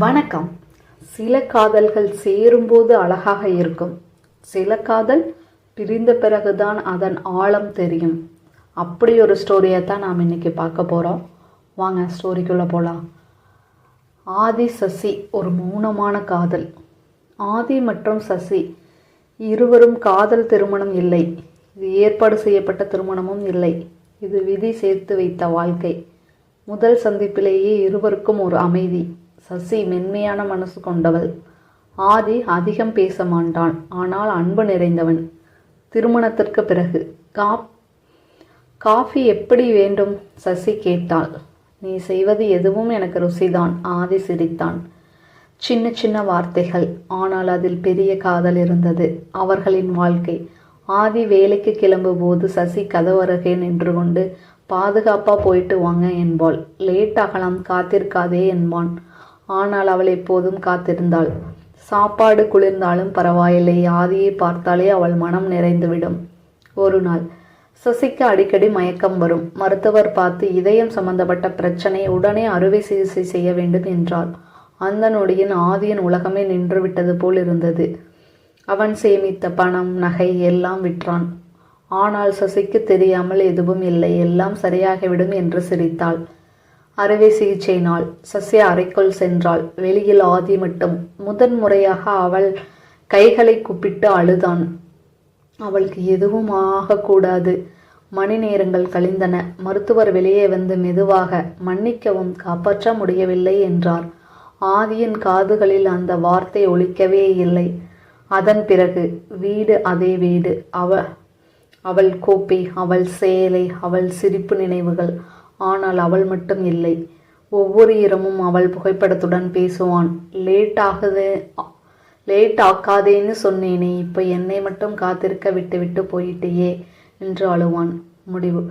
வணக்கம். சில காதல்கள் சேரும்போது அழகாக இருக்கும். சில காதல் பிரிந்த பிறகுதான் அதன் ஆழம் தெரியும். அப்படி ஒரு ஸ்டோரியை தான் நாம் இன்னைக்கு பார்க்க போகிறோம் வாங்க ஸ்டோரிக்குள்ளே போகலாம் ஆதி சசி ஒரு மௌனமான காதல். ஆதி மற்றும் சசி இருவரும் காதல் திருமணம் இல்லை. இது ஏற்பாடு செய்யப்பட்ட திருமணமும் இல்லை. இது விதி சேர்த்து வைத்த வாழ்க்கை. முதல் சந்திப்பிலேயே இருவருக்கும் ஒரு அமைதி. சசி மென்மையான மனசு கொண்டவள். ஆதி அதிகம் பேச மாட்டான். ஆனால் அன்பு நிறைந்தவன். திருமணத்திற்கு பிறகு காப் காஃபி எப்படி வேண்டும்? சசி கேட்டாள். நீ செய்வது எதுவும் எனக்கு ருசிதான். ஆதி சிரித்தான். சின்ன சின்ன வார்த்தைகள். ஆனால் அதில் பெரிய காதல் இருந்தது. அவர்களின் வாழ்க்கை. ஆதி வேலைக்கு கிளம்பும்போது சசி கதவருகே நின்று கொண்டு பாதுகாப்பாக போயிட்டு வாங்க என்பாள். லேட் ஆகலாம் காத்திருக்காதே என்பான். ஆனால் அவள் எப்போதும் காத்திருந்தாள். சாப்பாடு குளிர்ந்தாலும் பரவாயில்லை ஆதியை பார்த்தாலே அவள் மனம் நிறைந்துவிடும். ஒரு நாள் சசிக்கு அடிக்கடி மயக்கம் வரும். மருத்துவர் பார்த்து இதயம் சம்பந்தப்பட்ட பிரச்சனை உடனே அறுவை சிகிச்சை செய்ய வேண்டும் என்றார் அந்த நொடியின் ஆதியின் உலகமே நின்றுவிட்டது போல் இருந்தது. அவன் சேமித்த பணம் நகை எல்லாம் விற்றான். ஆனால் சசிக்கு தெரியாமல் எதுவும் இல்லை. எல்லாம் சரியாகிவிடும் என்று சிரித்தாள். அறுவை சிகிச்சை நாள் சசி அறைக்குள் சென்றாள். வெளியில் ஆதி மட்டும். முதன் முறையாக அவள் கைகளை குப்பிட்டு அழுதான். அவளுக்கு எதுவும் ஆகக்கூடாது. மணி நேரங்கள் கழிந்தன. மருத்துவர் வெளியே வந்து மெதுவாக மன்னிக்கவும் காப்பாற்ற முடியவில்லை என்றார். ஆதியின் காதுகளில் அந்த வார்த்தை ஒழிக்கவே இல்லை. அதன் பிறகு வீடு அதே வீடு. அவ அவள் கோப்பை அவள் சேலை அவள் சிரிப்பு நினைவுகள். ஆனால் அவள் மட்டும் இல்லை. ஒவ்வொரு இரமும் அவள் புகைப்படத்துடன் பேசுவான். லேட் ஆகுது லேட் ஆக்காதேன்னு சொன்னேனே இப்போ என்னை மட்டும் காத்திருக்க விட்டு விட்டு போயிட்டேயே என்று அழுவான். முடிவு.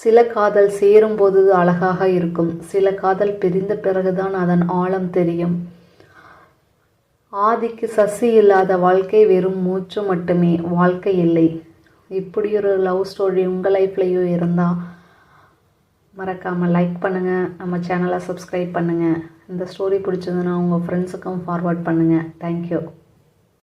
சில காதல் சேரும்போது அழகாக இருக்கும். சில காதல் பிரிந்த பிறகுதான் அதன் ஆழம் தெரியும். ஆதிக்கு சசி இல்லாத வாழ்க்கை வெறும் மூச்சு மட்டுமே. வாழ்க்கை இல்லை. இப்படி ஒரு லவ் ஸ்டோரி உங்கள் லைஃப்லேயும் இருந்தால் மறக்காமல் லைக் பண்ணுங்கள் நம்ம சேனலை சப்ஸ்கிரைப் பண்ணுங்கள் இந்த ஸ்டோரி பிடிச்சதுன்னா உங்கள் ஃப்ரெண்ட்ஸுக்கும் ஃபார்வர்ட் பண்ணுங்கள் தேங்க்யூ